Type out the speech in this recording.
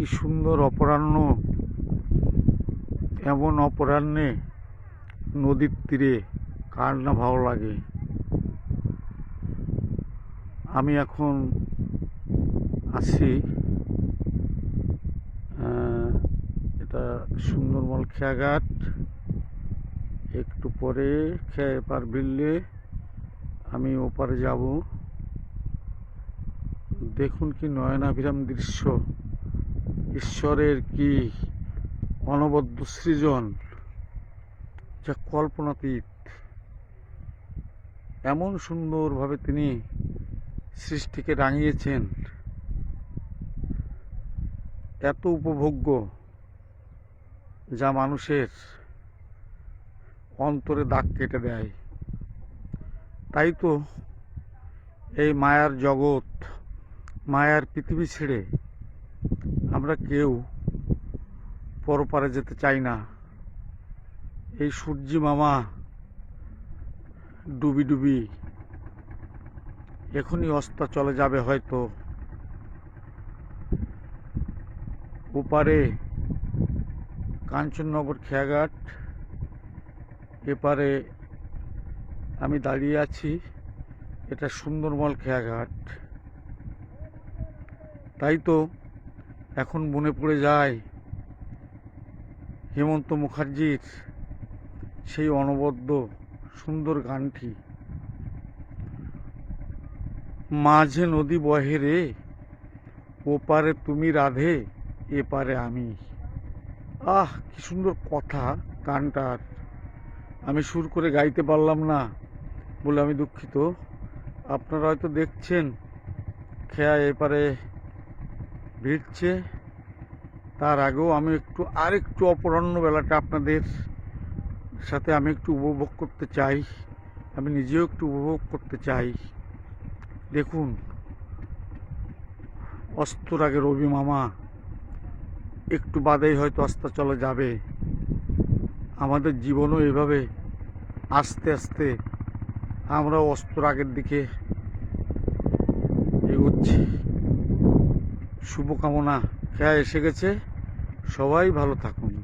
কি সুন্দর অপরাহ্ন, এমন অপরাহ্নে নদীর তীরে কার না ভালো লাগে। আমি এখন আছি এটা সুন্দরমল খেয়াঘাট। একটু পরে খেয়ে পার বিললে আমি ওপারে যাব। দেখুন কি নয়নাভিরাম দৃশ্য। ঈশ্বরের কি অনবদ্য সৃজন? যা কল্পনাতীত। এমন সুন্দরভাবে তিনি সৃষ্টিকে রাঙিয়েছেন। এত উপভোগ্য যা মানুষের অন্তরে দাগ কেটে দেয়। তাই তো এই মায়ার জগৎ, মায়ার পৃথিবী ছেড়ে আমরা কেউ পরপারে যেতে চাই না। এই সূর্যি মামা ডুবি ডুবি এখনই অস্তা চলে যাবে হয়তো। ওপারে কাঞ্চননগর খেয়াঘাট, এপারে আমি দাঁড়িয়ে আছি, এটা সুন্দরমল খেয়াঘাট। তাই তো এখন মনে পড়ে যায় হেমন্ত মুখার্জির সেই অনবদ্য সুন্দর গানটি। মাঝে নদী বহে রে, ওপারে তুমি রাধে, এপারে আমি। আহ, কি সুন্দর কথা গানটার। আমি সুর করে গাইতে পারলাম না বলে আমি দুঃখিত। আপনারা হয়তো দেখছেন, খেয়া এপারে ভিড়ছে। তার আগেও আমি একটু আর একটু অপরাহ্ন বেলাটা আপনাদের সাথে আমি একটু উপভোগ করতে চাই। আমি নিজেও একটু উপভোগ করতে চাই। দেখুন অস্তর আগে রবি মামা, একটু বাদেই হয়তো অস্ত চলে যাবে। আমাদের জীবনও এভাবে আস্তে আস্তে আমরা অস্তর আগের দিকে এগোচ্ছি। শুভকামনা। খেয়া এসে গেছে? সবাই ভালো থাকুন।